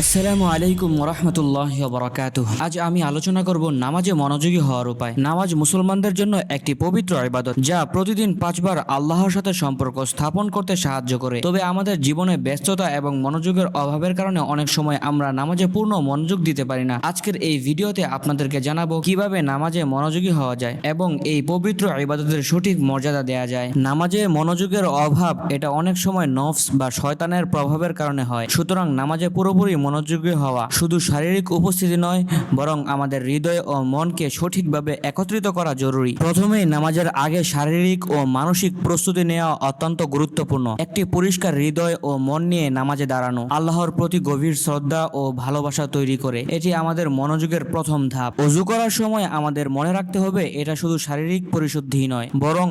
আসসালামু আলাইকুম ওরহমতুল্লাহ বরাকাত আজ আমি আলোচনা করব নামাজে মনোযোগী হওয়ার উপায়। নামাজ মুসলমানদের জন্য একটি পবিত্র ইবাদত, যা প্রতিদিন পাঁচবার আল্লাহর সাথে সম্পর্ক স্থাপন করতে সাহায্য করে। তবে আমাদের জীবনে ব্যস্ততা এবং মনোযোগের অভাবের কারণে অনেক সময় আমরা নামাজে পূর্ণ মনোযোগ দিতে পারি না। আজকের এই ভিডিওতে আপনাদেরকে জানাব কীভাবে নামাজে মনোযোগী হওয়া যায় এবং এই পবিত্র ইবাদতের সঠিক মর্যাদা দেয়া যায়। নামাজে মনোযোগের অভাব, এটা অনেক সময় নফস বা শয়তানের প্রভাবের কারণে হয়। সুতরাং নামাজে পুরোপুরি মনোযোগী হওয়া। শুধু শারীরিক উপস্থিতি নয়, বরং আমাদের হৃদয় ও মনকে সঠিকভাবে একত্রিত করা জরুরি। প্রথমেই নামাজের আগে শারীরিক ও মানসিক প্রস্তুতি নেওয়া অত্যন্ত গুরুত্বপূর্ণ। একটি পরিষ্কার হৃদয় ও মন নিয়ে নামাজে দাঁড়ানো আল্লাহর প্রতি গভীর শ্রদ্ধা ও ভালোবাসা তৈরি করে। এটি আমাদের মনোযোগের প্রথম ধাপ। অজু করার সময় আমাদের মনে রাখতে হবে, এটা শুধু শারীরিক পরিশুদ্ধি নয়, বরং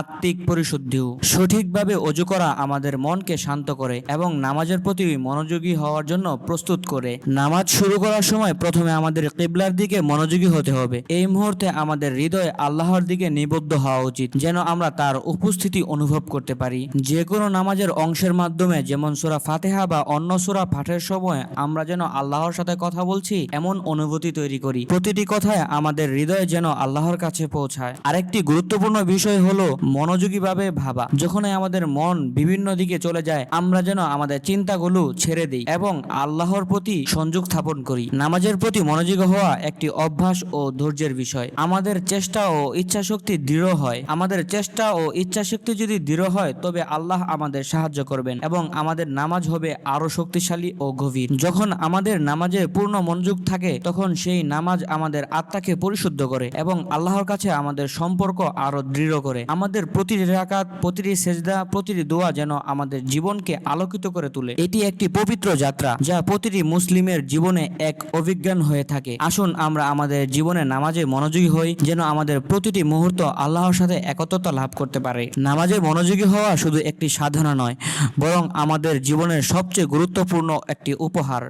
আত্মিক পরিশুদ্ধিও। সঠিকভাবে অজু করা আমাদের মনকে শান্ত করে এবং নামাজের প্রতি মনোযোগী হওয়ার জন্য প্রস্তুত করে। নামাজ শুরু করার সময় প্রথমে আমাদের কিবলার দিকে মনোযোগী হতে হবে। এই মুহূর্তে আমাদের হৃদয় আল্লাহর দিকে নিবদ্ধ হওয়া উচিত, যেন আমরা তার উপস্থিতি অনুভব করতে পারি। যে কোনো নামাজের অংশের মাধ্যমে, যেমন সুরা ফাতেহা বা অন্য সুরা পাঠের সময়, আমরা যেন আল্লাহর সাথে কথা বলছি, এমন অনুভূতি তৈরি করি। প্রতিটি কথায় আমাদের হৃদয় যেন আল্লাহর কাছে পৌঁছায়। আরেকটি গুরুত্বপূর্ণ বিষয় হলো মনোযোগীভাবে ভাবা। যখনই আমাদের মন বিভিন্ন দিকে চলে যায়, আমরা যেন আমাদের চিন্তাগুলো ছেড়ে দিই এবং আল্লাহর প্রতি সংযোগ স্থাপন করি। নামাজের প্রতি মনোযোগী হওয়া একটি অভ্যাস ও ধৈর্যের বিষয়। আমাদের চেষ্টা ও ইচ্ছা শক্তি দৃঢ় হয়। আমাদের চেষ্টা ও ইচ্ছা শক্তি যদি দৃঢ় হয়, তবে আল্লাহ আমাদের সাহায্য করবেন এবং আমাদের নামাজ হবে আরও শক্তিশালী ও গভীর। যখন আমাদের নামাজে পূর্ণ মনোযোগ থাকে, তখন সেই নামাজ আমাদের আত্মাকে পরিশুদ্ধ করে এবং আল্লাহর কাছে আমাদের সম্পর্ক আরও দৃঢ় করে। আমাদের প্রতিটি রাকাত, প্রতিটি সেজদা, প্রতিটি দোয়া যেন আমাদের জীবনকে আলোকিত করে তোলে। এটি একটি পবিত্র যাত্রা, যা প্রতিটি মুসলিমের জীবনে এক অভিজ্ঞান হয়ে থাকে। আসুন আমরা আমাদের জীবনে নামাজে মনোযোগী হই, যেন আমাদের প্রতিটি মুহূর্ত আল্লাহর সাথে একত্রতা লাভ করতে পারে। নামাজে মনোযোগী হওয়া শুধু একটি সাধনা নয়, বরং আমাদের জীবনের সবচেয়ে গুরুত্বপূর্ণ একটি উপহার।